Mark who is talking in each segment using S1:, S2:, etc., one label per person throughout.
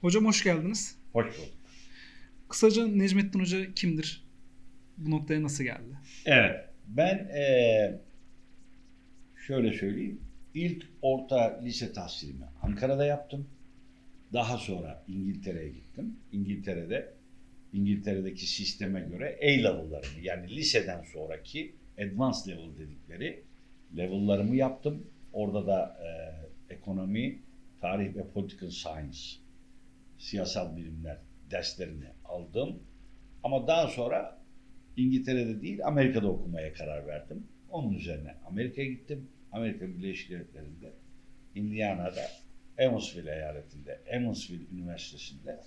S1: Hocam hoş geldiniz.
S2: Hoş bulduk.
S1: Kısaca Necmettin Hoca kimdir? Bu noktaya nasıl geldi?
S2: Evet, ben eee, şöyle söyleyeyim. İlk orta lise tahsilimi Ankara'da yaptım. Daha sonra İngiltere'ye gittim. İngiltere'de İngiltere'deki sisteme göre A level'larını yani liseden sonraki advanced level dedikleri level'larımı yaptım. Orada da eee, ekonomi, tarih ve political science, siyasal bilimler derslerini aldım. Ama daha sonra İngiltere'de değil Amerika'da okumaya karar verdim. Onun üzerine Amerika'ya gittim. Amerika Birleşik Devletleri'nde Indiana'da Evansville eyaletinde Evansville Üniversitesi'nde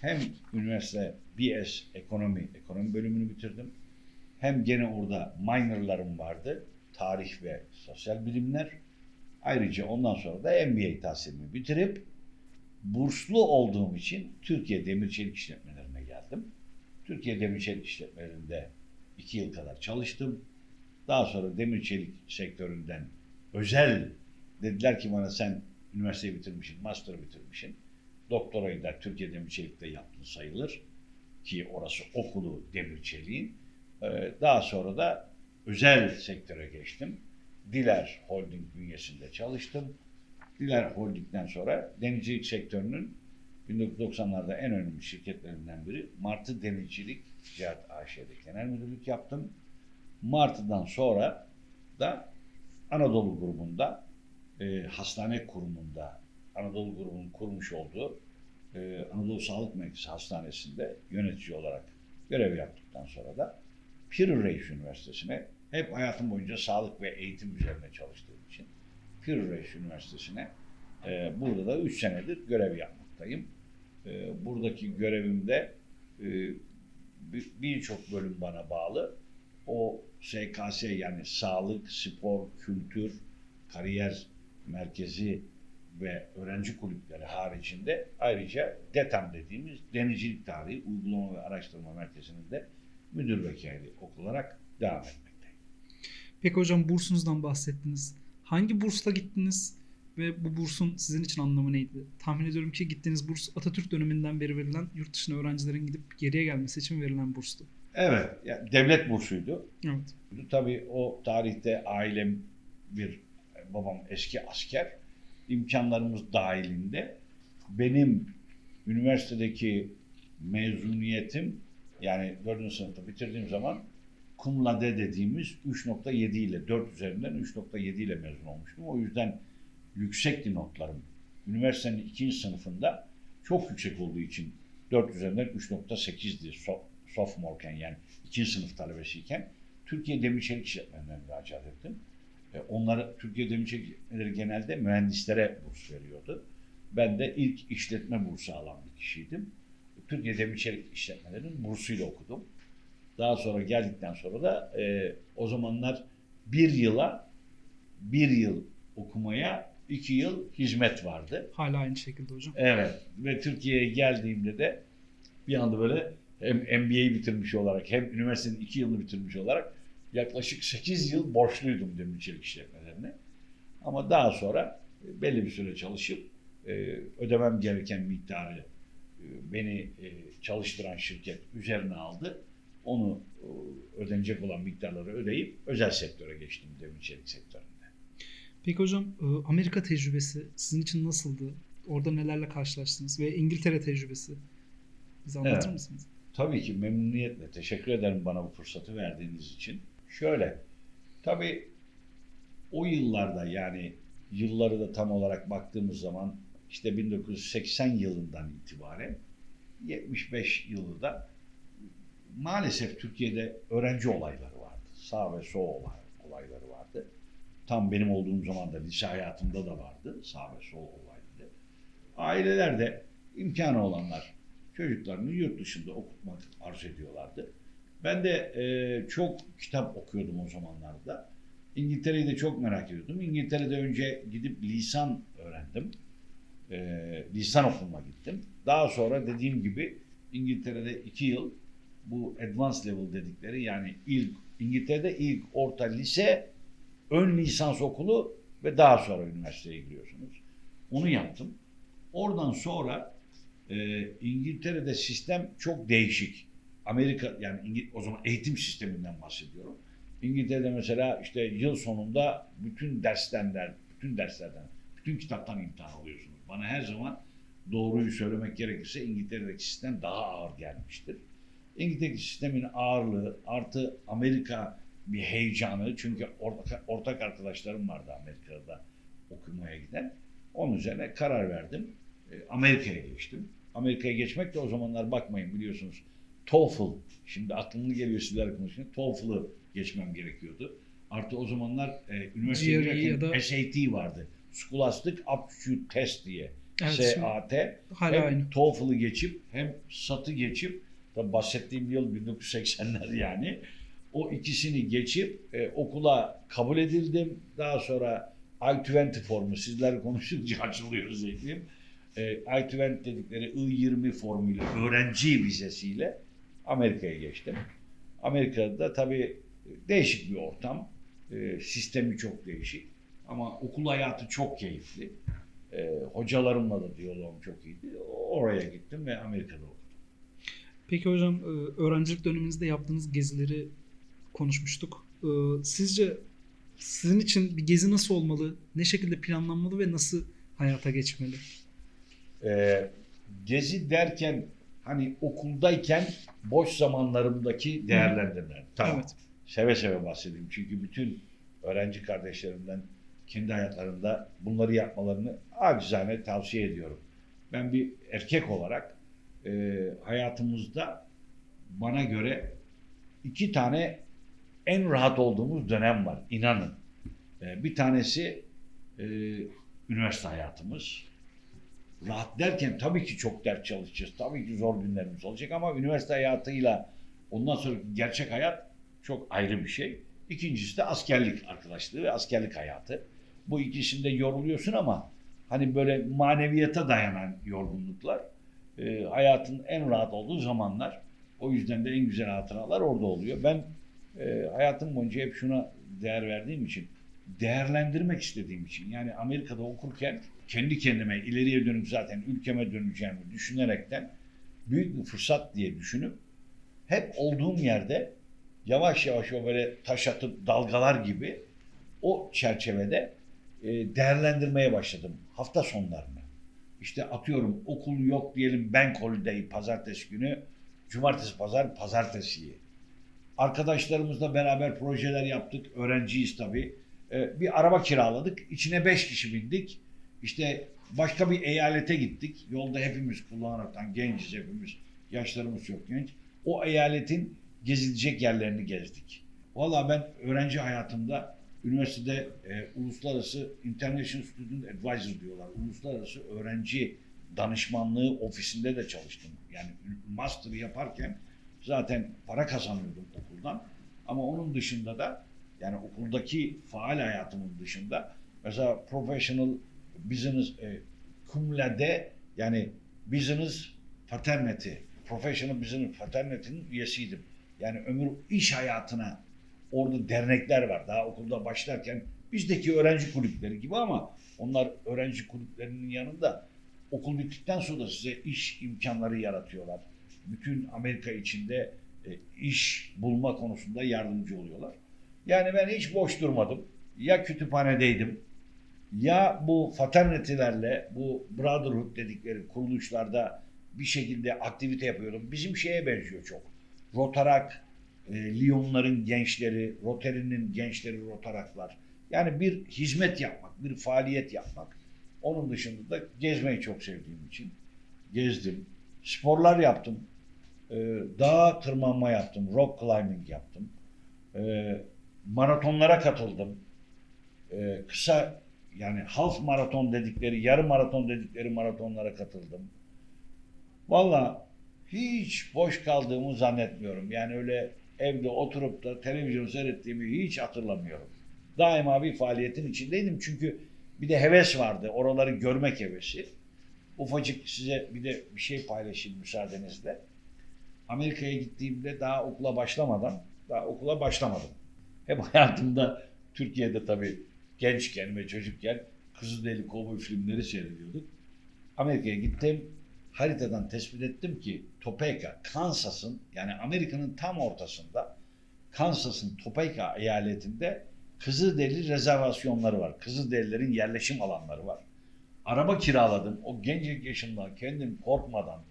S2: hem üniversite BS ekonomi ekonomi bölümünü bitirdim. Hem gene orada minorlarım vardı. Tarih ve sosyal bilimler. Ayrıca ondan sonra da MBA tahsilimi bitirip burslu olduğum için Türkiye Demir Çelik İşletmelerine geldim. Türkiye Demir Çelik İşletmelerinde iki yıl kadar çalıştım. Daha sonra demir çelik sektöründen özel dediler ki bana sen üniversiteyi bitirmişsin, master bitirmişsin. Doktorayı da Türkiye Demir Çelik'te yaptın sayılır. Ki orası okulu demir çeliğin. Ee, Daha sonra da özel sektöre geçtim. Diler Holding bünyesinde çalıştım. Diler Holding'den sonra denizcilik sektörünün 1990'larda en önemli şirketlerinden biri Martı Denizcilik Ticaret AŞ'de genel müdürlük yaptım. Martı'dan sonra da Anadolu grubunda e, hastane kurumunda Anadolu grubunun kurmuş olduğu e, Anadolu Sağlık Merkezi Hastanesi'nde yönetici olarak görev yaptıktan sonra da Pir Reis Üniversitesi'ne hep hayatım boyunca sağlık ve eğitim üzerine çalıştığım için Reis Üniversitesi'ne e, burada da 3 senedir görev yapmaktayım. E, buradaki görevimde e, bir- birçok bölüm bana bağlı. O SKS yani sağlık, spor, kültür, kariyer merkezi ve öğrenci kulüpleri haricinde ayrıca DETAM dediğimiz Denizcilik Tarihi Uygulama ve Araştırma Merkezi'nin de müdür vekili olarak devam etmekteyim.
S1: Peki hocam bursunuzdan bahsettiniz. Hangi bursla gittiniz ve bu bursun sizin için anlamı neydi? Tahmin ediyorum ki gittiğiniz burs Atatürk döneminden beri verilen yurt dışına öğrencilerin gidip geriye gelmesi için verilen burstu.
S2: Evet, yani devlet bursuydu.
S1: Evet.
S2: Tabii o tarihte ailem bir babam eski asker. imkanlarımız dahilinde benim üniversitedeki mezuniyetim yani 4. sınıfta bitirdiğim zaman kumlade dediğimiz 3.7 ile 4 üzerinden 3.7 ile mezun olmuştum. O yüzden yüksekti notlarım. Üniversitenin ikinci sınıfında çok yüksek olduğu için 4 üzerinden 3.8'di so- sophomore'ken yani ikinci sınıf talebesiyken. Türkiye Demir Çelik İşletmeleri'ne müracaat ettim. E, Onları Türkiye Demir Çelik genelde mühendislere burs veriyordu. Ben de ilk işletme bursu alan bir kişiydim. Türkiye Demir Çelik İşletmeleri'nin bursuyla okudum. Daha sonra geldikten sonra da e, o zamanlar bir yıla bir yıl okumaya iki yıl hizmet vardı.
S1: Hala aynı şekilde hocam.
S2: Evet ve Türkiye'ye geldiğimde de bir anda böyle hem MBA'yi bitirmiş olarak hem üniversitenin iki yılını bitirmiş olarak yaklaşık 8 yıl borçluydum demir çelik işletmelerine. Ama daha sonra e, belli bir süre çalışıp e, ödemem gereken miktarı e, beni çalıştıran şirket üzerine aldı. Onu e, ödenecek olan miktarları ödeyip özel sektöre geçtim demir çelik sektöründe.
S1: Peki hocam e, Amerika tecrübesi sizin için nasıldı? Orada nelerle karşılaştınız? Ve İngiltere tecrübesi bize anlatır
S2: Evet.
S1: mısınız?
S2: Tabii ki memnuniyetle. Teşekkür ederim bana bu fırsatı verdiğiniz için. Şöyle, tabii o yıllarda yani yılları da tam olarak baktığımız zaman işte 1980 yılından itibaren 75 yılı da maalesef Türkiye'de öğrenci olayları vardı. Sağ ve sol olay, olayları vardı. Tam benim olduğum zaman da lise hayatımda da vardı. Sağ ve sol olayları. Ailelerde imkanı olanlar çocuklarını yurt dışında okutmak arzu ediyorlardı. Ben de e, çok kitap okuyordum o zamanlarda. İngiltere'yi de çok merak ediyordum. İngiltere'de önce gidip lisan öğrendim. E, lisan okuluna gittim. Daha sonra dediğim gibi İngiltere'de iki yıl bu advanced level dedikleri yani ilk İngiltere'de ilk orta lise, ön lisans okulu ve daha sonra üniversiteye giriyorsunuz. Onu yaptım. Oradan sonra Ee, İngiltere'de sistem çok değişik. Amerika yani İngi- o zaman eğitim sisteminden bahsediyorum. İngiltere'de mesela işte yıl sonunda bütün derslerden, bütün derslerden, bütün kitaptan imtihan alıyorsunuz. Bana her zaman doğruyu söylemek gerekirse İngiltere'deki sistem daha ağır gelmiştir. İngiltere'deki sistemin ağırlığı artı Amerika bir heyecanı çünkü ortak, ortak arkadaşlarım vardı Amerika'da okumaya giden. Onun üzerine karar verdim. E, Amerika'ya geçtim. Amerika'ya geçmek de o zamanlar bakmayın biliyorsunuz TOEFL. Şimdi aklımda geliyor sizler konuşuyor. TOEFL'ı geçmem gerekiyordu. Artı o zamanlar e,
S1: ya da-
S2: SAT vardı. Scholastic Aptitude Test diye.
S1: Evet,
S2: SAT.
S1: hala
S2: hem. TOEFL'ı geçip hem SAT'ı geçip tabi bahsettiğim yıl 1980'ler yani. O ikisini geçip e, okula kabul edildim. Daha sonra I-20 formu sizler konuşunca açılıyor zihnim. E, I-20 dedikleri I-20 formuyla öğrenci vizesiyle Amerika'ya geçtim. Amerika'da tabii değişik bir ortam. E, sistemi çok değişik. Ama okul hayatı çok keyifli. E, hocalarımla da diyaloğum çok iyiydi. Oraya gittim ve Amerika'da okudum.
S1: Peki hocam e, öğrencilik döneminizde yaptığınız gezileri konuşmuştuk. E, Sizce sizin için bir gezi nasıl olmalı? Ne şekilde planlanmalı ve nasıl hayata geçmeli?
S2: Ee, gezi derken hani okuldayken boş zamanlarımdaki değerlendirmeler. Tamam.
S1: Evet.
S2: Seve seve bahsedeyim. Çünkü bütün öğrenci kardeşlerimden kendi hayatlarında bunları yapmalarını acizane tavsiye ediyorum. Ben bir erkek olarak e, hayatımızda bana göre iki tane en rahat olduğumuz dönem var. İnanın. E, bir tanesi e, üniversite hayatımız. Rahat derken tabii ki çok ders çalışacağız. Tabii ki zor günlerimiz olacak ama üniversite hayatıyla ondan sonraki gerçek hayat çok ayrı bir şey. İkincisi de askerlik arkadaşlığı ve askerlik hayatı. Bu ikisinde yoruluyorsun ama hani böyle maneviyata dayanan yorgunluklar e, hayatın en rahat olduğu zamanlar. O yüzden de en güzel hatıralar orada oluyor. Ben e, hayatım boyunca hep şuna değer verdiğim için, değerlendirmek istediğim için. Yani Amerika'da okurken kendi kendime ileriye dönük zaten ülkeme döneceğimi düşünerekten büyük bir fırsat diye düşünüp hep olduğum yerde yavaş yavaş o böyle taş atıp dalgalar gibi o çerçevede e, değerlendirmeye başladım hafta sonlarını. İşte atıyorum okul yok diyelim bank holiday pazartesi günü, cumartesi pazar pazartesiyi. Arkadaşlarımızla beraber projeler yaptık. Öğrenciyiz tabii. E, bir araba kiraladık. İçine beş kişi bindik. İşte başka bir eyalete gittik. Yolda hepimiz kullanaraktan genciz hepimiz. Yaşlarımız çok genç. O eyaletin gezilecek yerlerini gezdik. Valla ben öğrenci hayatımda üniversitede e, uluslararası International Student Advisor diyorlar. Uluslararası öğrenci danışmanlığı ofisinde de çalıştım. Yani master yaparken zaten para kazanıyordum okuldan. Ama onun dışında da yani okuldaki faal hayatımın dışında mesela professional business e, cum laude yani business fraternity, professional business fraternity'nin üyesiydim. Yani ömür iş hayatına orada dernekler var. Daha okulda başlarken bizdeki öğrenci kulüpleri gibi ama onlar öğrenci kulüplerinin yanında okul bittikten sonra size iş imkanları yaratıyorlar. Bütün Amerika içinde e, iş bulma konusunda yardımcı oluyorlar. Yani ben hiç boş durmadım. Ya kütüphanedeydim ya bu fraternity'lerle bu brotherhood dedikleri kuruluşlarda bir şekilde aktivite yapıyordum. Bizim şeye benziyor çok. Rotarak, e, Lyon'ların gençleri, Rotary'nin gençleri Rotaraklar. Yani bir hizmet yapmak, bir faaliyet yapmak. Onun dışında da gezmeyi çok sevdiğim için gezdim. Sporlar yaptım. E, dağa tırmanma yaptım. Rock climbing yaptım. E, maratonlara katıldım. E, kısa yani half maraton dedikleri, yarım maraton dedikleri maratonlara katıldım. Valla hiç boş kaldığımı zannetmiyorum. Yani öyle evde oturup da televizyon seyrettiğimi hiç hatırlamıyorum. Daima bir faaliyetin içindeydim çünkü bir de heves vardı. Oraları görmek hevesi. Ufacık size bir de bir şey paylaşayım müsaadenizle. Amerika'ya gittiğimde daha okula başlamadan, daha okula başlamadım. Hep hayatımda Türkiye'de tabii gençken ve çocukken Kızılderili kovboy filmleri seyrediyorduk. Amerika'ya gittim. Haritadan tespit ettim ki Topeka, Kansas'ın yani Amerika'nın tam ortasında Kansas'ın Topeka eyaletinde Kızılderili rezervasyonları var. Kızılderililerin yerleşim alanları var. Araba kiraladım. O gencecik yaşımda kendim korkmadan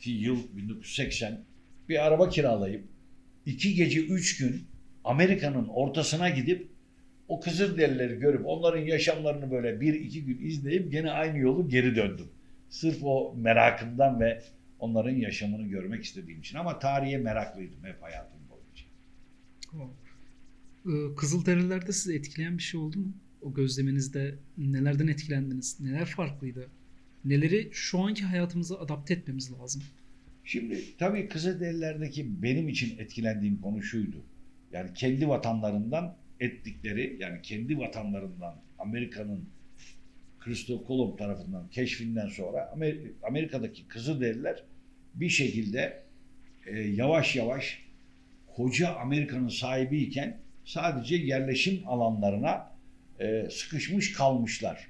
S2: ki yıl 1980 bir araba kiralayıp iki gece üç gün Amerika'nın ortasına gidip o Kızılderilileri görüp onların yaşamlarını böyle bir iki gün izleyip gene aynı yolu geri döndüm. Sırf o merakımdan ve onların yaşamını görmek istediğim için. Ama tarihe meraklıydım hep hayatım boyunca.
S1: Ee, Kızılderililerde sizi etkileyen bir şey oldu mu? O gözleminizde nelerden etkilendiniz? Neler farklıydı? Neleri şu anki hayatımıza adapte etmemiz lazım?
S2: Şimdi tabii Kızılderililerdeki benim için etkilendiğim konu şuydu. Yani kendi vatanlarından ettikleri yani kendi vatanlarından Amerika'nın Christopher Kolomb tarafından keşfinden sonra Amer- Amerika'daki Kızılderililer bir şekilde e, yavaş yavaş koca Amerika'nın sahibiyken sadece yerleşim alanlarına e, sıkışmış kalmışlar.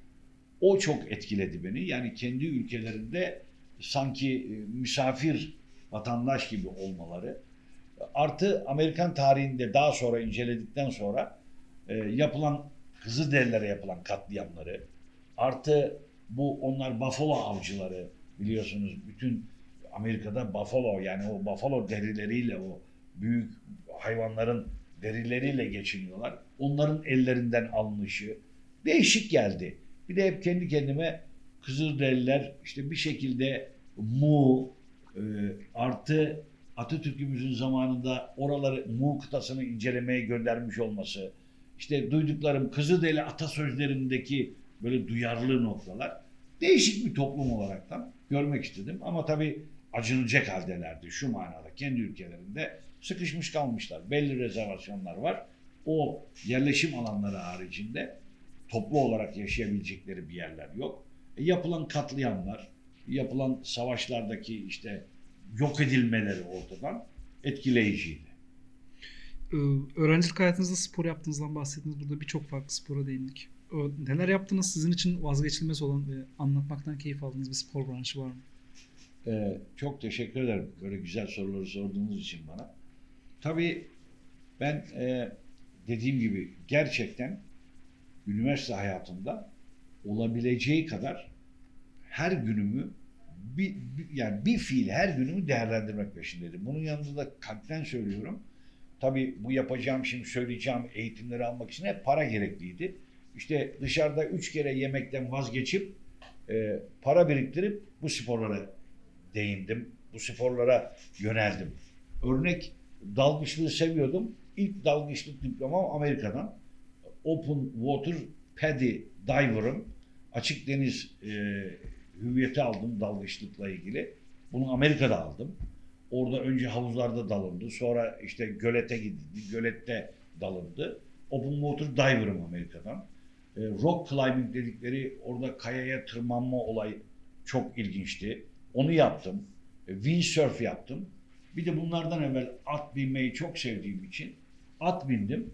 S2: O çok etkiledi beni. Yani kendi ülkelerinde sanki e, misafir vatandaş gibi olmaları. Artı Amerikan tarihinde daha sonra inceledikten sonra e, yapılan Kızılderililere yapılan katliamları, artı bu onlar buffalo avcıları biliyorsunuz bütün Amerika'da buffalo yani o buffalo derileriyle o büyük hayvanların derileriyle geçiniyorlar. Onların ellerinden alınışı değişik geldi. Bir de hep kendi kendime Kızılderililer işte bir şekilde Mu e, artı Atatürk'ümüzün zamanında oraları Mu kıtasını incelemeye göndermiş olması, işte duyduklarım Kızılderili atasözlerindeki böyle duyarlı noktalar değişik bir toplum olaraktan görmek istedim. Ama tabii acınacak haldelerdi şu manada kendi ülkelerinde sıkışmış kalmışlar. Belli rezervasyonlar var. O yerleşim alanları haricinde toplu olarak yaşayabilecekleri bir yerler yok. E, yapılan katliamlar, yapılan savaşlardaki işte yok edilmeleri ortadan etkileyiciydi.
S1: Ee, Öğrencilik hayatınızda spor yaptığınızdan bahsettiniz. Burada birçok farklı spora değindik. Neler yaptınız? Sizin için vazgeçilmez olan ve anlatmaktan keyif aldığınız bir spor branşı var mı?
S2: Ee, çok teşekkür ederim böyle güzel soruları sorduğunuz için bana. Tabii ben e, dediğim gibi gerçekten üniversite hayatımda olabileceği kadar her günümü bir, bir- yani bir fiil her günümü değerlendirmek peşindeydim. Bunun yanında da kalpten söylüyorum. Tabii bu yapacağım şimdi söyleyeceğim eğitimleri almak için hep para gerekliydi. İşte dışarıda üç kere yemekten vazgeçip e, para biriktirip bu sporlara değindim. Bu sporlara yöneldim. Örnek dalgıçlığı seviyordum. İlk dalgıçlık diplomam Amerika'dan. Open Water PADI Diver'ım. Açık deniz e, hüviyeti aldım dalgıçlıkla ilgili. Bunu Amerika'da aldım. Orada önce havuzlarda dalındı. Sonra işte gölete gidildi. Gölette dalındı. Open Water Diver'ım Amerika'dan. E, rock climbing dedikleri orada kayaya tırmanma olayı çok ilginçti. Onu yaptım. E, Windsurf yaptım. Bir de bunlardan evvel at binmeyi çok sevdiğim için at bindim.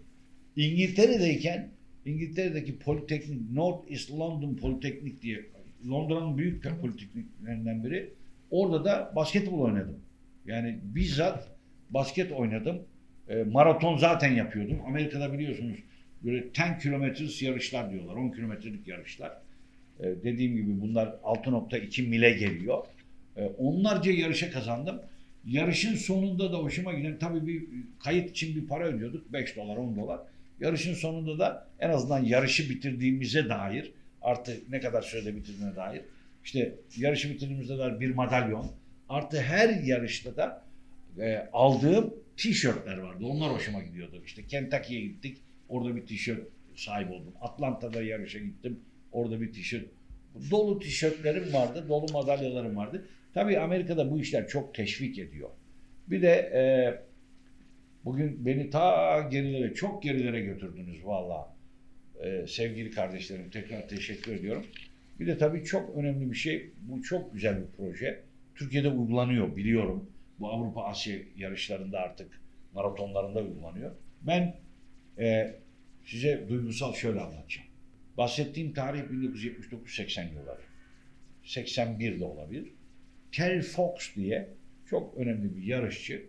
S2: İngiltere'deyken İngiltere'deki Politeknik, North East London Politeknik diye Londra'nın büyük politekniklerinden biri. Orada da basketbol oynadım. Yani bizzat basket oynadım. E, maraton zaten yapıyordum. Amerika'da biliyorsunuz böyle 10 kilometre yarışlar diyorlar. 10 kilometrelik yarışlar. E, dediğim gibi bunlar 6.2 mile geliyor. E, onlarca yarışa kazandım. Yarışın sonunda da hoşuma giden tabii bir kayıt için bir para ödüyorduk. 5 dolar 10 dolar. Yarışın sonunda da en azından yarışı bitirdiğimize dair artı ne kadar sürede bitirdiğine dair işte yarışı bitirdiğimizde dair bir madalyon artı her yarışta da e, aldığım tişörtler vardı. Onlar hoşuma gidiyordu. İşte Kentucky'ye gittik. Orada bir tişört sahip oldum. Atlanta'da yarışa gittim. Orada bir tişört. Dolu tişörtlerim vardı. Dolu madalyalarım vardı. Tabii Amerika'da bu işler çok teşvik ediyor. Bir de e, bugün beni ta gerilere, çok gerilere götürdünüz valla. E, sevgili kardeşlerim tekrar teşekkür ediyorum. Bir de tabii çok önemli bir şey. Bu çok güzel bir proje. Türkiye'de uygulanıyor biliyorum. Bu Avrupa Asya yarışlarında artık maratonlarında uygulanıyor. Ben e, size duygusal şöyle anlatacağım. Bahsettiğim tarih 1979-80 yılları. 81 de olabilir. Terry Fox diye çok önemli bir yarışçı.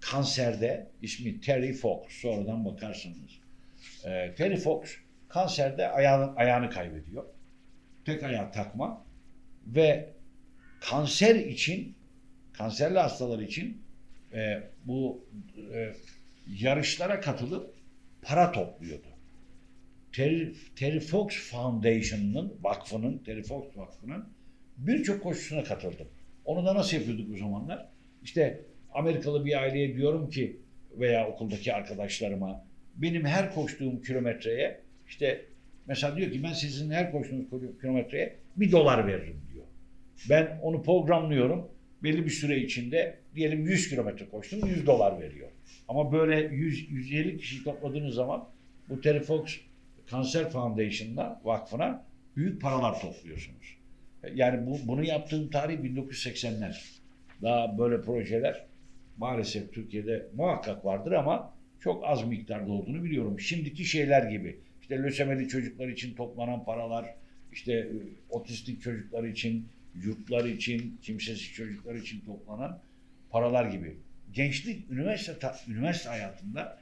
S2: Kanserde ismi Terry Fox. Sonradan bakarsınız. Ee, Terry Fox kanserde ayağını, ayağını kaybediyor. Tek ayağı takma ve kanser için kanserli hastalar için e, bu e, yarışlara katılıp para topluyordu. Terry, Terry Fox Foundation'ın, vakfının, Terry Fox Vakfı'nın birçok koşusuna katıldım. Onu da nasıl yapıyorduk o zamanlar? İşte Amerikalı bir aileye diyorum ki veya okuldaki arkadaşlarıma benim her koştuğum kilometreye işte mesela diyor ki ben sizin her koştuğunuz kilometreye bir dolar veririm diyor. Ben onu programlıyorum. Belli bir süre içinde diyelim 100 kilometre koştum 100 dolar veriyor. Ama böyle 100 150 kişi topladığınız zaman bu Terry Fox Cancer Foundation'la vakfına büyük paralar topluyorsunuz. Yani bu, bunu yaptığım tarih 1980'ler. Daha böyle projeler maalesef Türkiye'de muhakkak vardır ama çok az miktarda olduğunu biliyorum. Şimdiki şeyler gibi. İşte lösemeli çocuklar için toplanan paralar, işte e, otistik çocuklar için, yurtlar için, kimsesiz çocuklar için toplanan paralar gibi. Gençlik, üniversite üniversite hayatında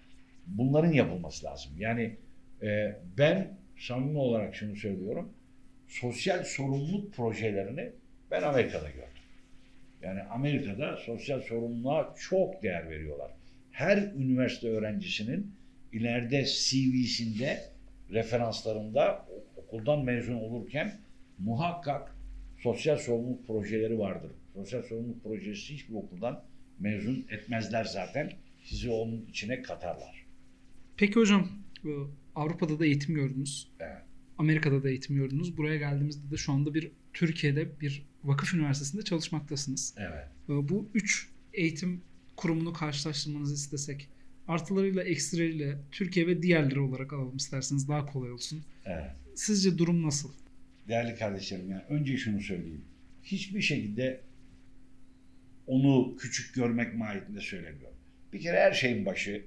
S2: bunların yapılması lazım. Yani e, ben samimi olarak şunu söylüyorum. Sosyal sorumluluk projelerini ben Amerika'da gördüm. Yani Amerika'da sosyal sorumluluğa çok değer veriyorlar. Her üniversite öğrencisinin ileride CV'sinde, referanslarında okuldan mezun olurken muhakkak sosyal sorumluluk projeleri vardır. Sosyal sorumluluk projesi hiçbir okuldan mezun etmezler zaten. Sizi onun içine katarlar.
S1: Peki hocam e, Avrupa'da da eğitim gördünüz.
S2: Evet.
S1: Amerika'da da eğitim gördünüz. Buraya geldiğimizde de şu anda bir Türkiye'de bir vakıf üniversitesinde çalışmaktasınız.
S2: Evet.
S1: E, Bu üç eğitim kurumunu karşılaştırmanızı istesek artılarıyla eksileriyle Türkiye ve diğerleri olarak alalım isterseniz daha kolay olsun.
S2: Evet.
S1: Sizce durum nasıl?
S2: Değerli kardeşlerim yani önce şunu söyleyeyim. Hiçbir şekilde onu küçük görmek mahiyetinde söylemiyorum. Bir kere her şeyin başı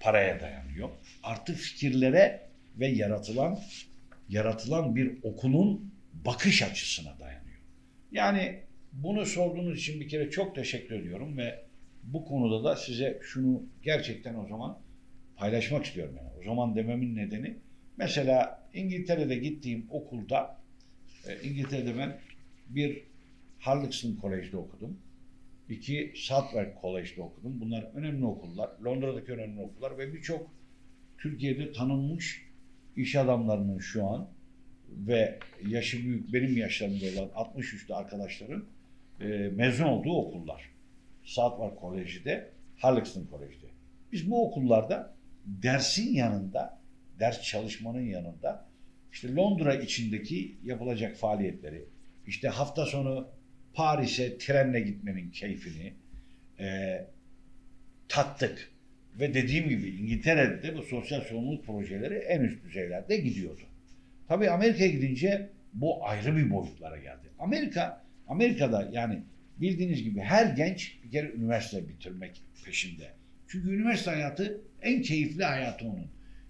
S2: paraya dayanıyor. Artı fikirlere ve yaratılan yaratılan bir okulun bakış açısına dayanıyor. Yani bunu sorduğunuz için bir kere çok teşekkür ediyorum ve bu konuda da size şunu gerçekten o zaman paylaşmak istiyorum. Yani. O zaman dememin nedeni mesela İngiltere'de gittiğim okulda e, İngiltere'de ben bir Harlexton College'de okudum. İki Southwark College'de okudum. Bunlar önemli okullar. Londra'daki önemli okullar ve birçok Türkiye'de tanınmış iş adamlarının şu an ve yaşı büyük benim yaşlarımda olan 60 üstü arkadaşların e, mezun olduğu okullar. Southwark College'de, Harlexton College'de. Biz bu okullarda dersin yanında, ders çalışmanın yanında işte Londra içindeki yapılacak faaliyetleri, işte hafta sonu Paris'e trenle gitmenin keyfini e, tattık. Ve dediğim gibi İngiltere'de de bu sosyal sorumluluk projeleri en üst düzeylerde gidiyordu. Tabii Amerika'ya gidince bu ayrı bir boyutlara geldi. Amerika, Amerika'da yani bildiğiniz gibi her genç bir kere üniversite bitirmek peşinde. Çünkü üniversite hayatı en keyifli hayatı onun.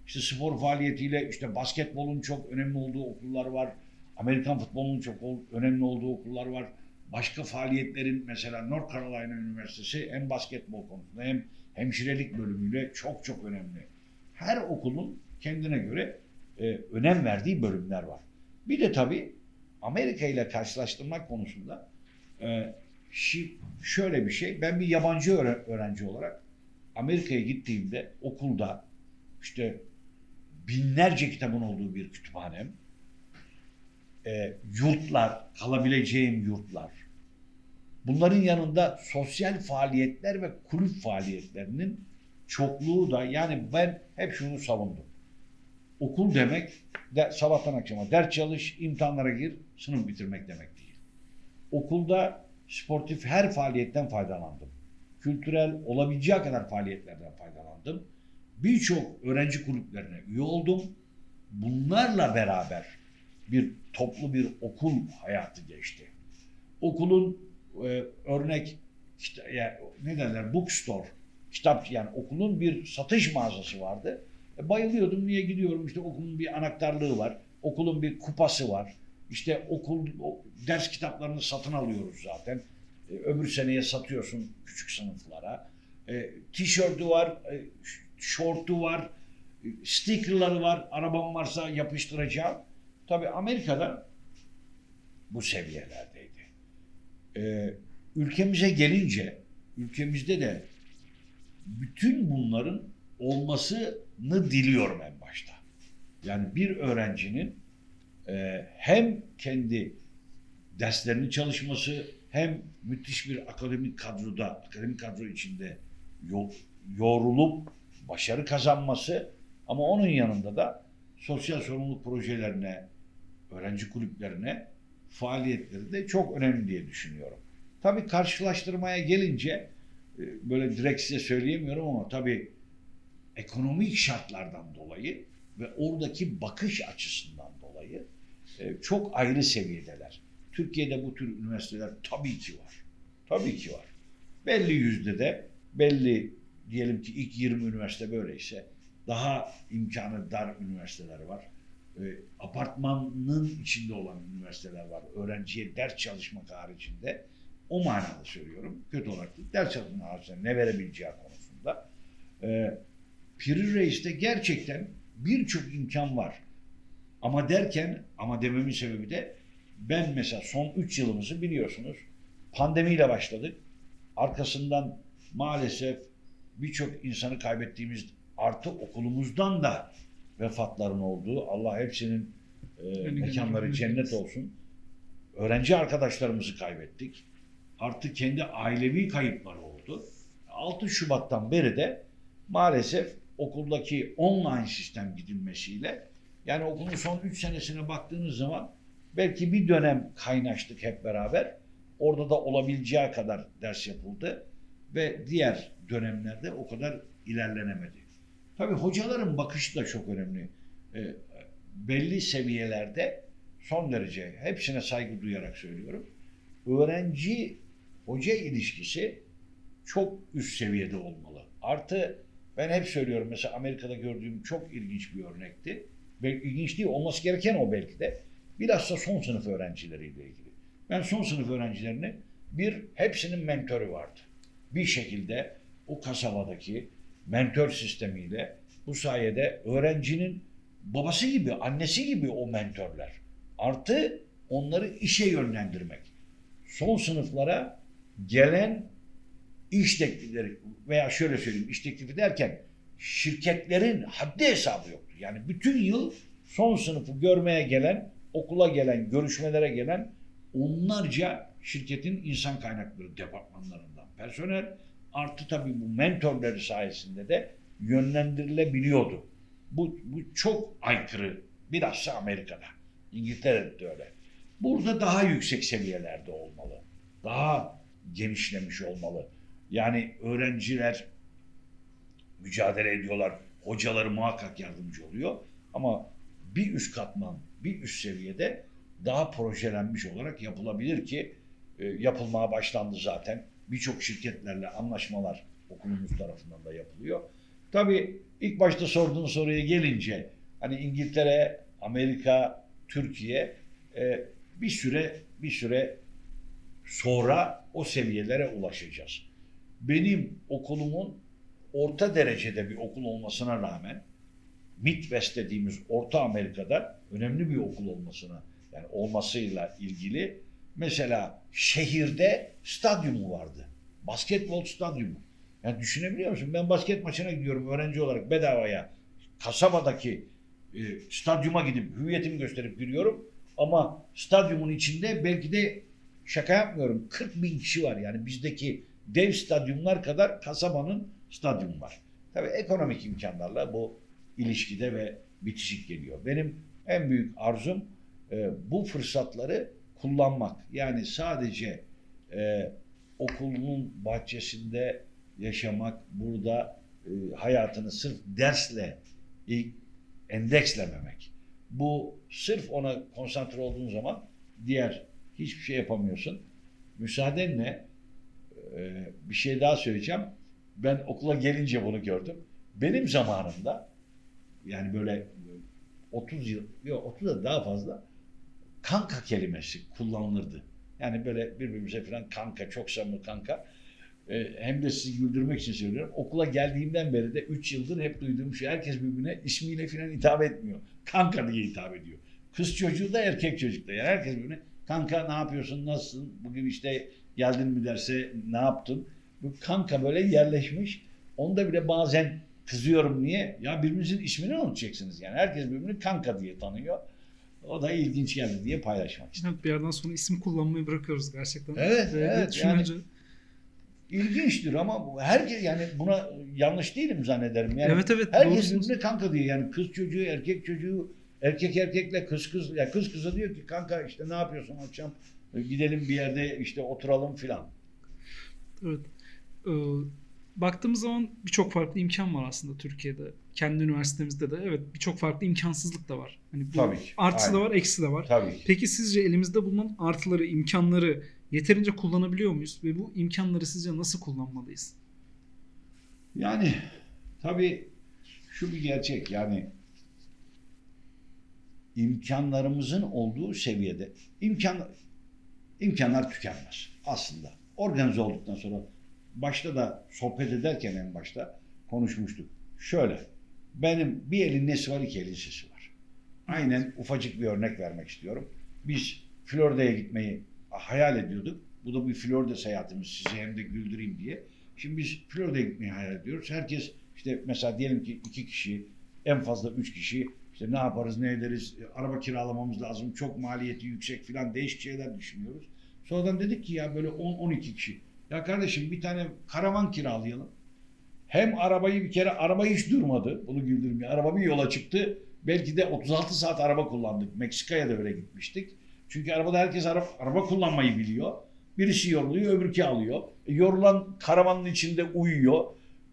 S2: İşte spor faaliyetiyle işte basketbolun çok önemli olduğu okullar var. Amerikan futbolunun çok önemli olduğu okullar var. Başka faaliyetlerin mesela North Carolina Üniversitesi hem basketbol konusunda hem hemşirelik bölümüyle çok çok önemli. Her okulun kendine göre e, önem verdiği bölümler var. Bir de tabii Amerika ile karşılaştırmak konusunda e, şi- şöyle bir şey. Ben bir yabancı öğre- öğrenci olarak Amerika'ya gittiğimde okulda işte binlerce kitabın olduğu bir kütüphanem, e, yurtlar, kalabileceğim yurtlar. Bunların yanında sosyal faaliyetler ve kulüp faaliyetlerinin çokluğu da yani ben hep şunu savundum. Okul demek de, sabahtan akşama ders çalış, imtihanlara gir, sınıf bitirmek demek değil. Okulda sportif her faaliyetten faydalandım. Kültürel olabileceği kadar faaliyetlerden faydalandım. Birçok öğrenci kulüplerine üye oldum. Bunlarla beraber bir toplu bir okul hayatı geçti. Okulun e, örnek işte, yani, ne derler bookstore kitap yani okulun bir satış mağazası vardı. E, bayılıyordum niye gidiyorum işte okulun bir anahtarlığı var. Okulun bir kupası var. İşte okul o, ders kitaplarını satın alıyoruz zaten. E, öbür seneye satıyorsun küçük sınıflara. E, tişörtü var, e, şortu var, e, stickerları var. Araban varsa yapıştıracağım. Tabii Amerika'da bu seviyelerdeydi. E, ülkemize gelince, ülkemizde de bütün bunların olmasını diliyorum en başta. Yani bir öğrencinin e, hem kendi derslerini çalışması hem müthiş bir akademik kadroda, akademik kadro içinde yo- yoğrulup başarı kazanması ama onun yanında da sosyal sorumluluk projelerine, öğrenci kulüplerine faaliyetleri de çok önemli diye düşünüyorum. Tabii karşılaştırmaya gelince e, böyle direkt size söyleyemiyorum ama tabii ekonomik şartlardan dolayı ve oradaki bakış açısından dolayı e, çok ayrı seviyedeler. Türkiye'de bu tür üniversiteler tabii ki var. Tabii ki var. Belli yüzde de belli diyelim ki ilk 20 üniversite böyleyse daha imkanı dar üniversiteler var. E, apartmanın içinde olan üniversiteler var. Öğrenciye ders çalışmak haricinde o manada söylüyorum. Kötü olarak değil. Ders çalışmak haricinde ne verebileceği konusunda. E, Piri Reis'te gerçekten birçok imkan var. Ama derken, ama dememin sebebi de ben mesela son 3 yılımızı biliyorsunuz pandemiyle başladık. Arkasından maalesef birçok insanı kaybettiğimiz artı okulumuzdan da vefatların olduğu Allah hepsinin e, mekanları cennet olsun. Öğrenci arkadaşlarımızı kaybettik. Artı kendi ailevi kayıpları oldu. 6 Şubat'tan beri de maalesef okuldaki online sistem gidilmesiyle yani okulun son 3 senesine baktığınız zaman belki bir dönem kaynaştık hep beraber. Orada da olabileceği kadar ders yapıldı ve diğer dönemlerde o kadar ilerlenemedi. Tabii hocaların bakışı da çok önemli. E, belli seviyelerde son derece hepsine saygı duyarak söylüyorum. Öğrenci hoca ilişkisi çok üst seviyede olmalı. Artı ben hep söylüyorum mesela Amerika'da gördüğüm çok ilginç bir örnekti. İlginç değil olması gereken o belki de. Bilhassa son sınıf öğrencileriyle ilgili. Ben son sınıf öğrencilerini bir hepsinin mentörü vardı. Bir şekilde o kasabadaki mentör sistemiyle bu sayede öğrencinin babası gibi, annesi gibi o mentörler. Artı onları işe yönlendirmek. Son sınıflara gelen iş teklifleri veya şöyle söyleyeyim iş teklifi derken şirketlerin haddi hesabı yoktu. Yani bütün yıl son sınıfı görmeye gelen, okula gelen, görüşmelere gelen onlarca şirketin insan kaynakları departmanlarından personel artı tabii bu mentorları sayesinde de yönlendirilebiliyordu. Bu, bu çok aykırı. Bilhassa Amerika'da. İngiltere'de de öyle. Burada daha yüksek seviyelerde olmalı. Daha genişlemiş olmalı. Yani öğrenciler mücadele ediyorlar. Hocaları muhakkak yardımcı oluyor. Ama bir üst katman, bir üst seviyede daha projelenmiş olarak yapılabilir ki e, yapılmaya başlandı zaten. Birçok şirketlerle anlaşmalar okulumuz tarafından da yapılıyor. Tabii ilk başta sorduğun soruya gelince hani İngiltere, Amerika, Türkiye e, bir süre bir süre sonra o seviyelere ulaşacağız. Benim okulumun orta derecede bir okul olmasına rağmen Midwest dediğimiz Orta Amerika'da önemli bir okul olmasına yani olmasıyla ilgili mesela şehirde stadyumu vardı. Basketbol stadyumu. Yani düşünebiliyor musun? Ben basket maçına gidiyorum öğrenci olarak bedavaya. Kasabadaki e, stadyuma gidip hüviyetimi gösterip giriyorum. Ama stadyumun içinde belki de şaka yapmıyorum 40 bin kişi var. Yani bizdeki dev stadyumlar kadar kasabanın stadyumu var. Tabii ekonomik imkanlarla bu ilişkide ve bitişik geliyor. Benim en büyük arzum e, bu fırsatları kullanmak. Yani sadece e, okulun bahçesinde yaşamak, burada e, hayatını sırf dersle endekslememek. Bu sırf ona konsantre olduğun zaman diğer hiçbir şey yapamıyorsun. Müsaadenle e, bir şey daha söyleyeceğim. Ben okula gelince bunu gördüm. Benim zamanımda yani böyle 30 yıl, yok 30 da daha fazla kanka kelimesi kullanılırdı. Yani böyle birbirimize falan kanka, çok samimi kanka. Ee, hem de sizi güldürmek için söylüyorum. Okula geldiğimden beri de 3 yıldır hep duyduğum şey herkes birbirine ismiyle falan hitap etmiyor. Kanka diye hitap ediyor. Kız çocuğu da erkek çocuk da. Yani herkes birbirine kanka ne yapıyorsun, nasılsın, bugün işte geldin mi derse ne yaptın. Bu kanka böyle yerleşmiş. Onda bile bazen kızıyorum niye? Ya birbirinizin ismini unutacaksınız yani. Herkes birbirini kanka diye tanıyor. O da ilginç geldi diye paylaşmak istedim.
S1: Evet, bir yerden sonra isim kullanmayı bırakıyoruz gerçekten.
S2: Evet,
S1: Ve
S2: evet,
S1: düşününce
S2: İlginçtir ama herkes yani buna yanlış değilim zannederim. Yani
S1: evet evet
S2: herkes birbirine kanka diyor. Yani kız çocuğu, erkek çocuğu, erkek erkekle kız kız. Ya kız kıza diyor ki kanka işte ne yapıyorsun akşam? Gidelim bir yerde işte oturalım filan.
S1: Evet. Ee, baktığımız zaman birçok farklı imkan var aslında Türkiye'de. Kendi üniversitemizde de evet birçok farklı imkansızlık da var. Hani bu
S2: Tabii ki,
S1: artısı da
S2: aynen.
S1: var, eksi de var.
S2: Tabii ki.
S1: Peki sizce elimizde bulunan artıları, imkanları yeterince kullanabiliyor muyuz ve bu imkanları sizce nasıl kullanmalıyız?
S2: Yani tabii şu bir gerçek yani imkanlarımızın olduğu seviyede imkan imkanlar tükenmez aslında. Organize olduktan sonra başta da sohbet ederken en başta konuşmuştuk. Şöyle benim bir elin nesi var iki elin sesi var. Aynen ufacık bir örnek vermek istiyorum. Biz Florida'ya gitmeyi hayal ediyorduk. Bu da bir Florida seyahatimiz sizi hem de güldüreyim diye. Şimdi biz Florida'ya gitmeyi hayal ediyoruz. Herkes işte mesela diyelim ki iki kişi, en fazla üç kişi işte ne yaparız, ne ederiz, e, araba kiralamamız lazım, çok maliyeti yüksek filan değişik şeyler düşünüyoruz. Sonradan dedik ki ya böyle 10-12 kişi. Ya kardeşim bir tane karavan kiralayalım. Hem arabayı bir kere araba hiç durmadı. Bunu güldürmüyor. Araba bir yola çıktı. Belki de 36 saat araba kullandık. Meksika'ya da öyle gitmiştik. Çünkü arabada herkes araba, araba kullanmayı biliyor. Birisi yoruluyor, öbürkü alıyor. E, yorulan karavanın içinde uyuyor.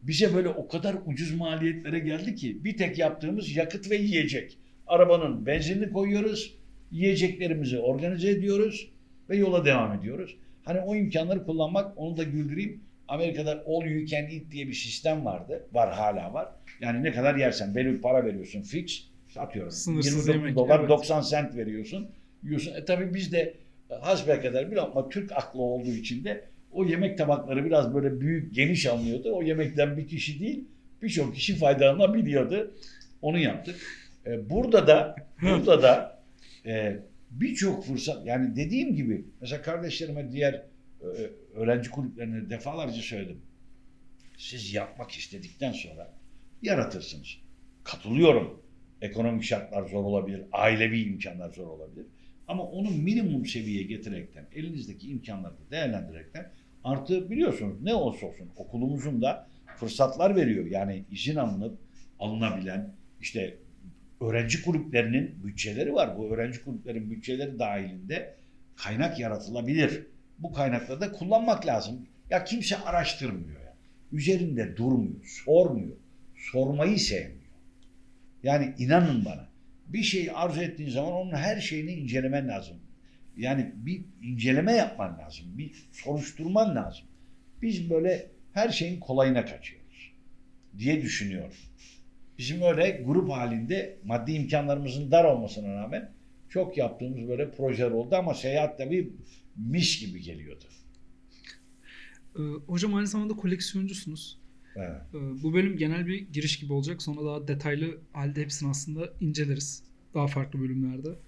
S2: Bize böyle o kadar ucuz maliyetlere geldi ki bir tek yaptığımız yakıt ve yiyecek. Arabanın benzinini koyuyoruz, yiyeceklerimizi organize ediyoruz ve yola devam ediyoruz. Hani o imkanları kullanmak, onu da güldüreyim. Amerika'da all you can eat diye bir sistem vardı. Var hala var. Yani ne kadar yersen belli bir para veriyorsun fix. İşte atıyorum.
S1: Sınırsız
S2: 29
S1: yemek,
S2: dolar
S1: evet.
S2: 90 sent veriyorsun. Yiyorsun. E tabii biz de hasbelkader bir lokma Türk aklı olduğu için de o yemek tabakları biraz böyle büyük, geniş alınıyordu. O yemekten bir kişi değil, birçok kişi faydalanabiliyordu. Onu yaptık. E, burada da burada da e, birçok fırsat yani dediğim gibi mesela kardeşlerime diğer öğrenci kulüplerine defalarca söyledim. Siz yapmak istedikten sonra yaratırsınız. Katılıyorum. Ekonomik şartlar zor olabilir, ailevi imkanlar zor olabilir. Ama onu minimum seviyeye getirerekten, elinizdeki imkanları da değerlendirerekten artı biliyorsunuz ne olursa olsun okulumuzun da fırsatlar veriyor. Yani izin alınıp alınabilen işte öğrenci kulüplerinin bütçeleri var. Bu öğrenci kulüplerin bütçeleri dahilinde kaynak yaratılabilir. Bu kaynakları da kullanmak lazım. Ya kimse araştırmıyor ya. Üzerinde durmuyor, sormuyor. Sormayı sevmiyor. Yani inanın bana. Bir şeyi arzu ettiğin zaman onun her şeyini incelemen lazım. Yani bir inceleme yapman lazım. Bir soruşturman lazım. Biz böyle her şeyin kolayına kaçıyoruz diye düşünüyorum. Bizim öyle grup halinde maddi imkanlarımızın dar olmasına rağmen çok yaptığımız böyle projeler oldu ama seyahat tabii mis gibi geliyordu.
S1: Ee, hocam aynı zamanda koleksiyoncusunuz.
S2: Evet.
S1: Ee, bu bölüm genel bir giriş gibi olacak. Sonra daha detaylı halde hepsini aslında inceleriz. Daha farklı bölümlerde.